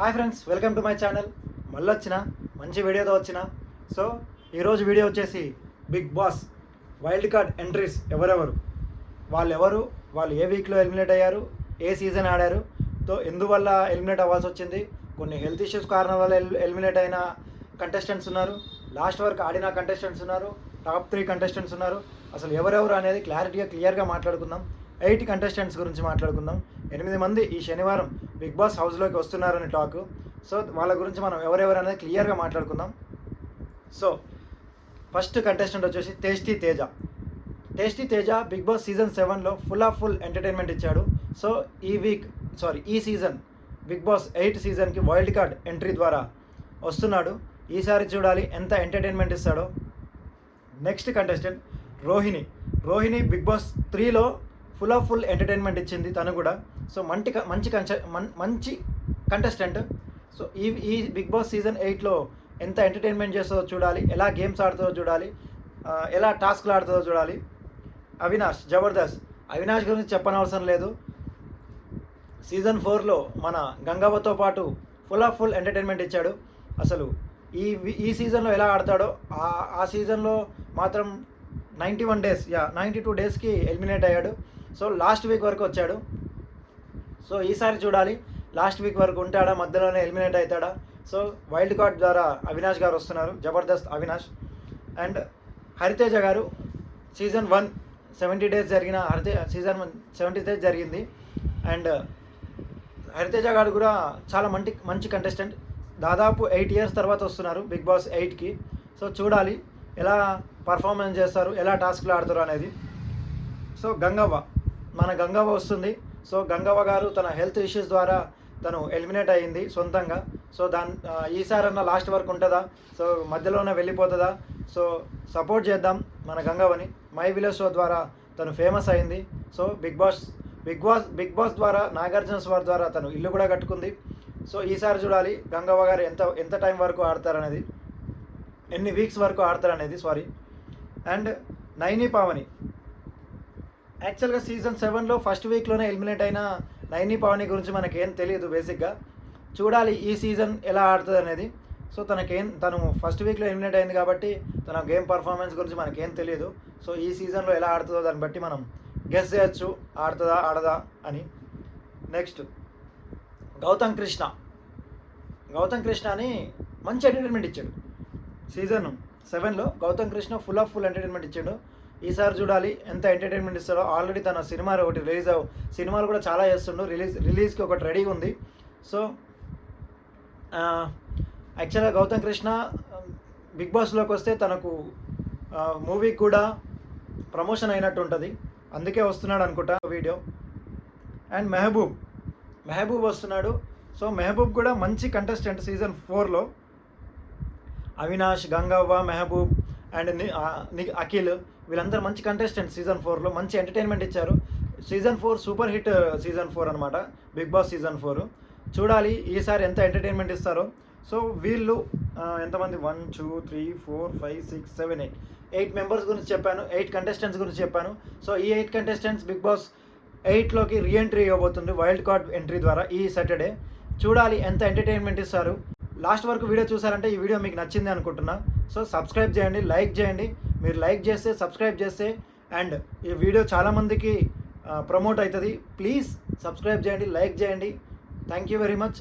Hi friends welcome to my channel. మళ్ళీ వచ్చిన మంచి వీడియోతో వచ్చిన. సో ఈరోజు వీడియో వచ్చేసి Bigg Boss wild card entries ఎవరెవరు? వాళ్ళు ఎవరు వాళ్ళు ఏ వీక్లో ఎలిమినేట్ అయ్యారు? ఏ సీజన్ ఆడారు? తో ఎందువల్ల ఎలిమినేట్ అవ్వాల్సి వచ్చింది కొన్ని హెల్త్ ఇష్యూస్ కారణం వల్ల ఎలిమినేట్ అయిన కంటెస్టెంట్స్ ఉన్నారు. లాస్ట్ వరకు ఆడిన కంటెస్టెంట్స్ ఉన్నారు. టాప్ త్రీ కంటెస్టెంట్స్ ఉన్నారు. అసలు ఎవరెవరు అనేది క్లారిటీగా క్లియర్గా మాట్లాడుకుందాం. ఎయిట్ కంటెస్టెంట్స్ గురించి మాట్లాడుకుందాం. ఎనిమిది మంది ఈ శనివారం బిగ్ బాస్ హౌస్లోకి వస్తున్నారని టాక్. సో వాళ్ళ గురించి మనం ఎవరెవరు అనేది క్లియర్గా మాట్లాడుకుందాం. సో ఫస్ట్ కంటెస్టెంట్ వచ్చేసి tasty Teja. Tasty Teja Bigg Boss season సెవెన్లో ఫుల్ ఆఫ్ ఫుల్ ఎంటర్టైన్మెంట్ ఇచ్చాడు. సో ఈ వీక్ సారీ ఈ సీజన్ బిగ్ బాస్ ఎయిట్ సీజన్కి వైల్డ్ కార్డ్ ఎంట్రీ ద్వారా వస్తున్నాడు. ఈసారి చూడాలి ఎంత ఎంటర్టైన్మెంట్ ఇస్తాడో. Next contestant Rohini. Rohini Bigg Boss త్రీలో ఫుల్ ఆఫ్ ఫుల్ ఎంటర్టైన్మెంట్ ఇచ్చింది తను కూడా. సో మంచి మంచి కంచె మంచి కంటెస్టెంట్ సో ఈ ఈ బిగ్ బాస్ సీజన్ ఎయిట్లో ఎంత ఎంటర్టైన్మెంట్ చేస్తుందో చూడాలి ఎలా గేమ్స్ ఆడుతుందో చూడాలి ఎలా టాస్క్లు ఆడుతుందో చూడాలి. అవినాష్ జబర్దస్త్. అవినాష్ గురించి చెప్పనవసరం లేదు. సీజన్ ఫోర్లో మన గంగవ్వతో పాటు ఫుల్ ఆఫ్ ఫుల్ ఎంటర్టైన్మెంట్ ఇచ్చాడు. అసలు ఈ ఈ సీజన్లో ఎలా ఆడతాడో ఆ ఆ సీజన్లో మాత్రం నైంటీ వన్ డేస్ యా నైంటీ టూ డేస్కి ఎలిమినేట్ అయ్యాడు. సో లాస్ట్ వీక్ వరకు వచ్చాడు. సో ఈసారి చూడాలి. లాస్ట్ వీక్ వరకు ఉంటాడా? మధ్యలోనే ఎలిమినేట్ అవుతాడా? సో వైల్డ్ కార్డ్ ద్వారా అవినాష్ గారు వస్తున్నారు. జబర్దస్త్ అవినాష్. అండ్ హరితేజ గారు సీజన్ వన్ సెవెంటీ డేస్ జరిగిన హరితే సీజన్ వన్ సెవెంటీ డేస్ జరిగింది. అండ్ హరితేజ గారు కూడా చాలా మంచి మంచి కంటెస్టెంట్ దాదాపు ఎయిట్ ఇయర్స్ తర్వాత వస్తున్నారు బిగ్ బాస్ ఎయిట్కి. సో చూడాలి. ఎలా పర్ఫార్మెన్స్ చేస్తారు? ఎలా టాస్క్లు ఆడతారు అనేది. సో గంగవ్వ మన గంగవ్వ వస్తుంది. సో గంగవ్వ గారు తన హెల్త్ ఇష్యూస్ ద్వారా తను ఎలిమినేట్ అయ్యింది సొంతంగా. సో దాని ఈసారన్నా లాస్ట్ వరకు ఉంటుందా? సో మధ్యలోనే వెళ్ళిపోతుందా? సో సపోర్ట్ చేద్దాం మన గంగవ్వని. మై విలేజ్ షో ద్వారా తను ఫేమస్ అయింది. So Bigg Boss Bigg Boss Bigg Boss ద్వారా నాగార్జున స్వార్ ద్వారా తను ఇల్లు కూడా కట్టుకుంది. సో ఈసారి చూడాలి గంగవ్వ గారు ఎంత ఎంత టైం వరకు ఆడతారనేది. ఎన్ని వీక్స్ వరకు ఆడతారనేది సారీ. అండ్ నైని పావని. యాక్చువల్గా సీజన్ సెవెన్లో ఫస్ట్ వీక్లోనే ఎలిమినేట్ అయిన నైని పావని గురించి మనకేం తెలియదు బేసిక్గా. చూడాలి ఈ సీజన్ ఎలా ఆడుతుంది అనేది. సో తనకేం తను ఫస్ట్ వీక్లో ఎలిమినేట్ అయింది కాబట్టి తన గేమ్ పర్ఫార్మెన్స్ గురించి మనకేం తెలియదు. సో ఈ సీజన్లో ఎలా ఆడుతుందో దాన్ని బట్టి మనం గెస్ చేయొచ్చు ఆడుతుందా ఆడదా అని. నెక్స్ట్ గౌతమ్ కృష్ణ. గౌతమ్ కృష్ణ అని మంచి ఎంటర్టైన్మెంట్ ఇచ్చాడు. సీజన్ సెవెన్లో Gautham Krishna full of full entertainment ఇచ్చాడు. ఈసారి చూడాలి ఎంత ఎంటర్టైన్మెంట్ ఇస్తాడో. ఆల్రెడీ తన సినిమా ఒకటి రిలీజ్ అవ్ సినిమాలు కూడా చాలా చేస్తుండు. రిలీజ్ రిలీజ్కి ఒకటి రెడీగా ఉంది. సో యాక్చువల్గా గౌతమ్ కృష్ణ బిగ్ బాస్లోకి వస్తే తనకు మూవీకి కూడా ప్రమోషన్ అయినట్టు ఉంటుంది. అందుకే వస్తున్నాడు అనుకుంటా వీడియో. అండ్ మెహబూబ్ మెహబూబ్ వస్తున్నాడు. సో మెహబూబ్ కూడా మంచి కంటెస్టెంట్ సీజన్ ఫోర్లో అవినాష్ గంగవ్వ మెహబూబ్ అండ్ ని- అఖిల్ వీళ్ళందరూ మంచి కంటెస్టెంట్ సీజన్ ఫోర్లో మంచి ఎంటర్టైన్మెంట్ ఇచ్చారు. Season four super hit season four అనమాట బిగ్ బాస్ సీజన్ ఫోర్ చూడాలి ఈసారి ఎంత ఎంటర్టైన్మెంట్ ఇస్తారో. సో వీళ్ళు ఎంతమంది? One two three four five six seven eight eight members గురించి చెప్పాను ఎయిట్ కంటెస్టెంట్స్ గురించి చెప్పాను. సో ఈ ఎయిట్ కంటెస్టెంట్స్ బిగ్ బాస్ ఎయిట్లోకి రీఎంట్రీ ఇవ్వబోతుంది వైల్డ్ కార్డ్ ఎంట్రీ ద్వారా ఈ సాటర్డే చూడాలి ఎంత ఎంటర్టైన్మెంట్ ఇస్తారు. లాస్ట్ వరకు వీడియో చూసారంటే ఈ వీడియో మీకు నచ్చింది అనుకుంటున్నా. సో సబ్స్క్రైబ్ చేయండి లైక్ చేయండి. మీరు లైక్ చేస్తే సబ్స్క్రైబ్ చేస్తే అండ్ ఈ వీడియో చాలామందికి ప్రమోట్ అవుతుంది. ప్లీజ్ సబ్స్క్రైబ్ చేయండి లైక్ చేయండి. Thank you very much.